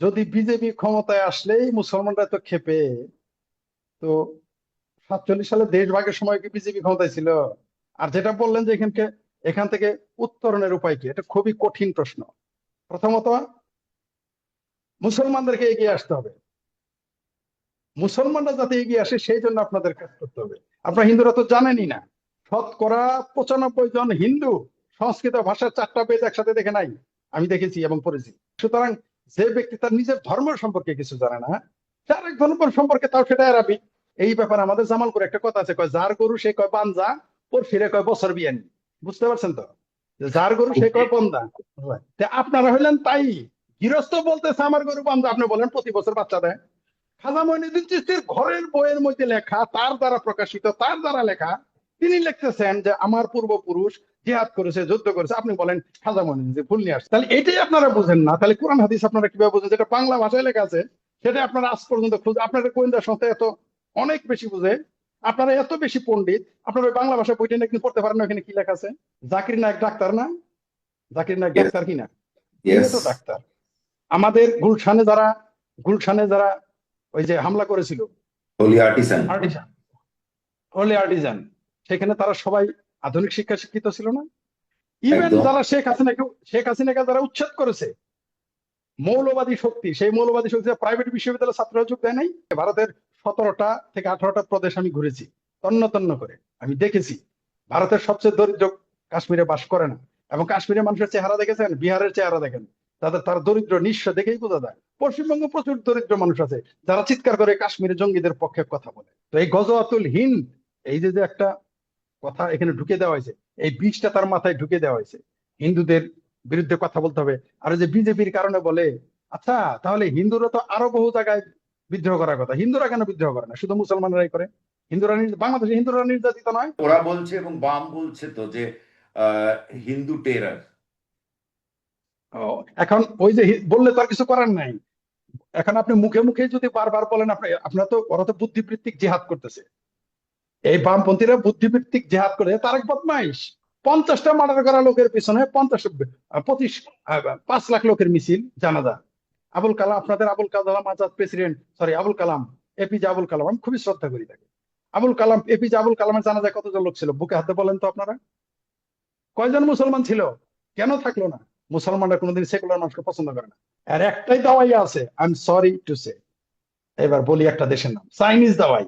যদি বিজেপি ক্ষমতায় আসলেই মুসলমানরা তো খেপে। তো সাতচল্লিশ সালে দেশ ভাগের সময় কি বিজেপি ক্ষমতায় ছিল? আর যেটা বললেন যে এখানকে, এখান থেকে উত্তরণের উপায় কি? এটা খুবই কঠিন প্রশ্ন। প্রথমত, মুসলমানদেরকে এগিয়ে আসতে হবে। মুসলমানরা যাতে এগিয়ে আসে, সেই জন্য আপনাদের কাজ করতে হবে। আপনারা হিন্দুরা তো জানেনই না। শতকরা পঁচানব্বই জন হিন্দু সংস্কৃত ভাষার চারটা বেদ একসাথে দেখে নাই। আমি দেখেছি এবং পড়েছি। সুতরাং যে ব্যক্তি তার নিজের ধর্ম সম্পর্কে কিছু জানে না সে আরেক ধর্ম সম্পর্কে তাও সেটা এড়াবি এই ব্যাপারে আমাদের জামাল করে একটা কথা আছে, কয়, যার গরু সে কয় বানজা ওর ফিরে কয় বছর বিয়ানি। বুঝতে পারছেন তো? যার গরু সে কয় বন্দা। আপনারা হইলেন তাই। গৃহস্থ বলতেছে, আমার গরু বান্ধা আপনি বলেন, প্রতি বছর বাচ্চা দেয়। খাজা মঈনুদ্দিন চিস্তির ঘরের বইয়ের মধ্যে লেখা, তার দ্বারা প্রকাশিত, তার দ্বারা লেখা তিনি লিখতেছেন যে আমার পূর্বপুরুষ জিহাদ করেছে যুদ্ধ করেছে। আপনি বলেন খাজা মঈনুদ্দিন ভুল নিয়ে আসছে। তাহলে এটাই আপনারা বুঝেন না। তাহলে কোরআন হাদিস আপনারা কীভাবে বুঝেন? যেটা বাংলা ভাষায় লেখা আছে সেটা আপনারা আজ পর্যন্ত খুঁজে আপনাদের গোয়েন্দা সংস্থা এত অনেক বেশি বুঝে। আপনারা এত বেশি পণ্ডিত। আপনারা বাংলা ভাষা বইটা একদিন পড়তে পারেন না ওখানে কি লেখা আছে? জাকির নায়ক ডাক্তার না? জাকির নায়ক ডাক্তার কি না? তো ডাক্তার। আমাদের গুলশানে যারা গুলশানে যারা ওই যে হামলা করেছিল সেখানে তারা সবাই আধুনিক শিক্ষা শিক্ষিত ছিল না। ইভেন যারা শেখ হাসিনাকে শেখ হাসিনাকে যারা উচ্ছেদ করেছে মৌলবাদী শক্তি সেই মৌলবাদী শক্তি প্রাইভেট বিশ্ববিদ্যালয়ের ছাত্ররা যোগ দেয় নাই ভারতের সতেরোটা থেকে আঠারোটা প্রদেশ আমি ঘুরেছি তন্ন তন্ন করে। আমি দেখেছি ভারতের সবচেয়ে দরিদ্র কাশ্মীরে বাস করে না। এবং কাশ্মীরের মানুষের চেহারা দেখেছেন বিহারের চেহারা দেখেন। তাদের তার দরিদ্র নিঃস্ব দেখেই বোঝা যায়। পশ্চিমবঙ্গে প্রচুর দরিদ্র মানুষ আছে যারা চিৎকার করে কাশ্মীরে জঙ্গিদের পক্ষে কথা বলে। তো এই গজওয়াতুল হিন্দ এই যে যে একটা কথা এখানে ঢুকে দেওয়া হয়েছে। এই বীজটা তার মাথায় ঢুকে দেওয়া হয়েছে। হিন্দুদের বিরুদ্ধে কথা বলতে হবে। আর যে বিজেপির কারণে বলে আচ্ছা তাহলে হিন্দুরা তো আরও বহু জায়গায় বিদ্রোহ করার কথা। হিন্দুরা কেন বিদ্রোহ করে না? শুধু মুসলমানরাই করে। হিন্দুরা বাংলাদেশে হিন্দুরা নির্যাতিত নয়। ওরা বলছে এবং বাম বলছে তো যে হিন্দু টেরার। এখন ওই যে বললে তো আর কিছু করার নাই। এখন আপনি মুখে মুখে যদি বারবার বলেন আপনি আপনার তো ওরা তো বুদ্ধিবৃত্তিক জেহাদ করতেছে। এই বামপন্থীরা বুদ্ধিবৃত্তিক জেহাদ করে তার এক বদমাইশ। পঞ্চাশটা মার্ডার করা লোকের পিছনে পঞ্চাশ পঁচিশ পাঁচ লাখ লোকের মিছিল, জানাজা। আবুল কালাম, আপনাদের Abul Kalam Azad president sorry Abul Kalam APJ Abul Kalam, আমি খুবই শ্রদ্ধা করি তাকে। আবুল কালাম এপিজে আবুল কালামের জানাজায় কতজন লোক ছিল? বুকে হাতে বলেন তো আপনারা। কয়জন মুসলমান ছিল? কেন থাকল না? মুসলমানরা কোনোদিন সেকুলার মানুষকে পছন্দ করে না। আর একটাই দাওয়াই আছে I am sorry to say এবার বলি একটা দেশের নাম চাইনিজ দাওয়াই।